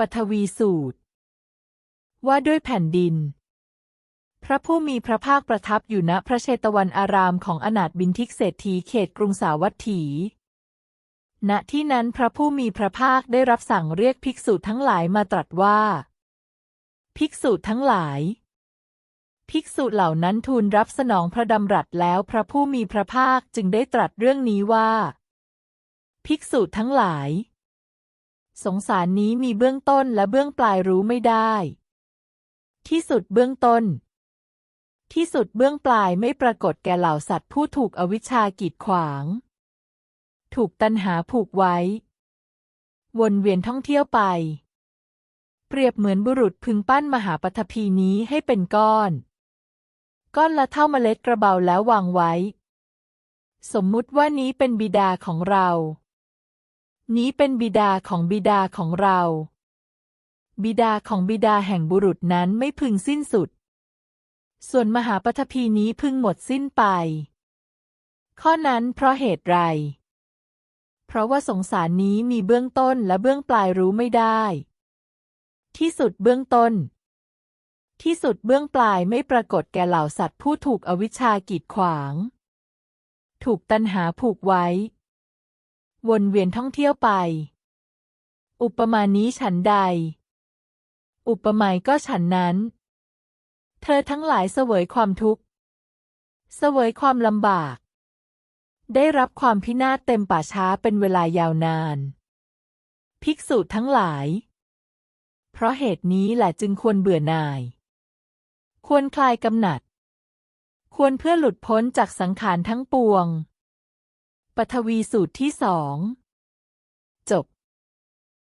ปฐวีสูตร ว่าด้วยแผ่นดิน พระผู้มีพระภาคประทับอยู่ณพระเชตวันอารามของอนาถบินทิกเศรษฐีเขตกรุงสาวัตถี ณที่นั้นพระผู้มีพระภาคได้รับสั่งเรียกภิกษุทั้งหลายมาตรัสว่า ภิกษุทั้งหลายภิกษุเหล่านั้นทูลรับสนองพระดำรัสแล้วพระผู้มีพระภาคจึงได้ตรัสเรื่องนี้ว่า ภิกษุทั้งหลาย สงสารนี้มีเบื้องต้นและเบื้องปลายรู้ไม่ได้ ที่สุดเบื้องต้น ที่สุดเบื้องปลายไม่ปรากฏแก่เหล่าสัตว์ผู้ถูกอวิชชากีดขวาง ถูกตัณหาผูกไว้ วนเวียนท่องเที่ยวไป เปรียบเหมือนบุรุษพึงปั้นมหาปฐพีนี้ให้เป็นก้อน ก้อนละเท่าเมล็ดกระเบาแล้ววางไว้ สมมุติว่านี้เป็นบิดาของเรา นี้เป็นบิดาของบิดาของเรา บิดาของบิดาแห่งบุรุษนั้นไม่พึงสิ้นสุด ส่วนมหาปฐพีนี้พึงหมดสิ้นไป ข้อนั้นเพราะเหตุไร เพราะว่าสงสารนี้มีเบื้องต้นและเบื้องปลายรู้ไม่ได้ ที่สุดเบื้องต้น ที่สุดเบื้องปลายไม่ปรากฏแก่เหล่าสัตว์ผู้ถูกอวิชชากีดขวาง ถูกตัณหาผูกไว้ วนเวียนท่องเที่ยวไป อุปมานี้ฉันใด อุปไมยก็ฉันนั้น เธอทั้งหลายเสวยความทุกข์ เสวยความลำบาก ได้รับความพินาศเต็มป่าช้าเป็นเวลายาวนาน ภิกษุทั้งหลาย เพราะเหตุนี้แหละจึงควรเบื่อหน่าย ควรคลายกำหนัด ควรเพื่อหลุดพ้นจากสังขารทั้งปวง ปฐวีสูตรที่สอง